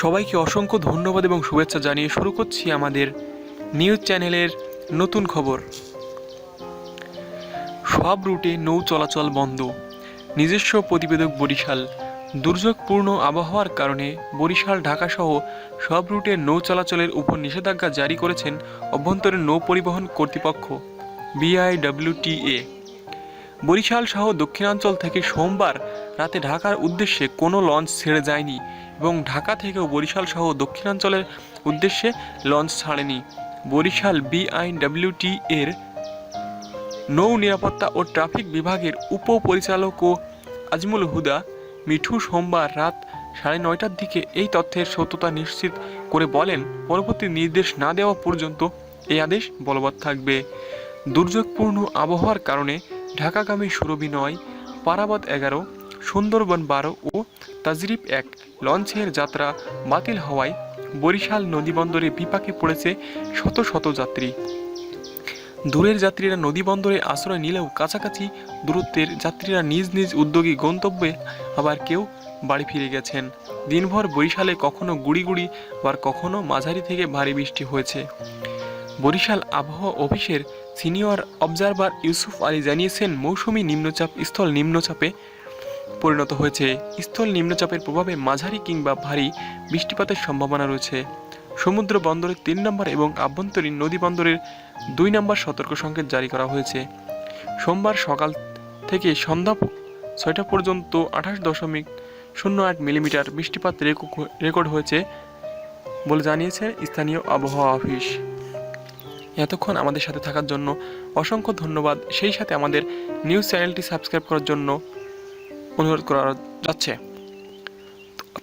সবাইকে অসংখ্য ধন্যবাদ এবং শুভেচ্ছা জানিয়ে শুরু করছি আমাদের নিউজ চ্যানেলের নতুন খবর। সব রুটে নৌ চলাচল বন্ধ। নিজস্ব প্রতিবেদক বরিশাল। দুর্যোগপূর্ণ আবহাওয়ার কারণে বরিশাল ঢাকাসহ সব রুটে নৌ চলাচলের উপর নিষেধাজ্ঞা জারি করেছেন অভ্যন্তরীণ নৌ পরিবহন কর্তৃপক্ষ, বিআইডব্লিউটিএ। বরিশাল সহ দক্ষিণাঞ্চল থেকে সোমবার রাতে ঢাকার উদ্দেশ্যে কোনো লঞ্চ ছেড়ে যায়নি এবং ঢাকা থেকেও বরিশাল সহ দক্ষিণাঞ্চলের উদ্দেশ্যে লঞ্চ ছাড়েনি। বরিশাল বিআইডব্লিউটি এর নৌ নিরাপত্তা ও ট্রাফিক বিভাগের উপপরিচালক ও আজমুল হুদা মিঠু সোমবার রাত সাড়ে নয়টার দিকে এই তথ্যের সত্যতা নিশ্চিত করে বলেন, পরবর্তী নির্দেশ না দেওয়া পর্যন্ত এই আদেশ বলবৎ থাকবে। দুর্যোগপূর্ণ আবহাওয়ার কারণে ঢাকাগামী সুরভি নয়, পারাবত এগারো, সুন্দরবন বারো ও তাজরিপ এক লঞ্চের যাত্রা বাতিল হওয়ায় বরিশাল নদীবন্দরে বিপাকে পড়েছে শত শত যাত্রী। দূরের যাত্রীরা নদীবন্দরে আশ্রয় নিলেও কাছাকাছি দূরত্বের যাত্রীরা নিজ নিজ উদ্যোগী গন্তব্যে আবার কেউ বাড়ি ফিরে গেছেন। দিনভর বরিশালে কখনো গুড়ি গুড়ি আবার কখনো মাঝারি থেকে ভারী বৃষ্টি হয়েছে। বরিশাল আবহাওয়া অফিসের সিনিয়র অবজারভার ইউসুফ আলী জানিয়েছেন, মৌসুমি নিম্নচাপ স্থল নিম্নচাপে পরিণত হয়েছে। স্থল নিম্নচাপের প্রভাবে মাঝারি কিংবা ভারী বৃষ্টিপাতের সম্ভাবনা রয়েছে। সমুদ্র বন্দরের তিন নম্বর এবং আভ্যন্তরীণ নদী বন্দরের দুই নম্বর সতর্ক সংকেত জারি করা হয়েছে। সোমবার সকাল থেকে সন্ধ্যা ছয়টা পর্যন্ত আঠাশ দশমিক শূন্য আট মিলিমিটার বৃষ্টিপাত রেকো- রেকর্ড হয়েছে বলে জানিয়েছে স্থানীয় আবহাওয়া অফিস। এতক্ষণ আমাদের সাথে থাকার জন্য অসংখ্য ধন্যবাদ। সেই সাথে আমাদের নিউজ চ্যানেলটি সাবস্ক্রাইব করার জন্য অনুরোধ করা যাচ্ছে।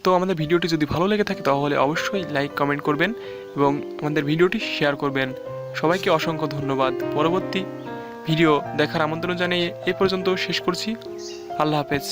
তো আমাদের ভিডিওটি যদি ভালো লেগে থাকে তাহলে অবশ্যই লাইক, কমেন্ট করবেন এবং আমাদের ভিডিওটি শেয়ার করবেন। সবাইকে অসংখ্য ধন্যবাদ। পরবর্তী ভিডিও দেখার আমন্ত্রণ জানিয়ে এ পর্যন্ত শেষ করছি। আল্লাহ হাফেজ।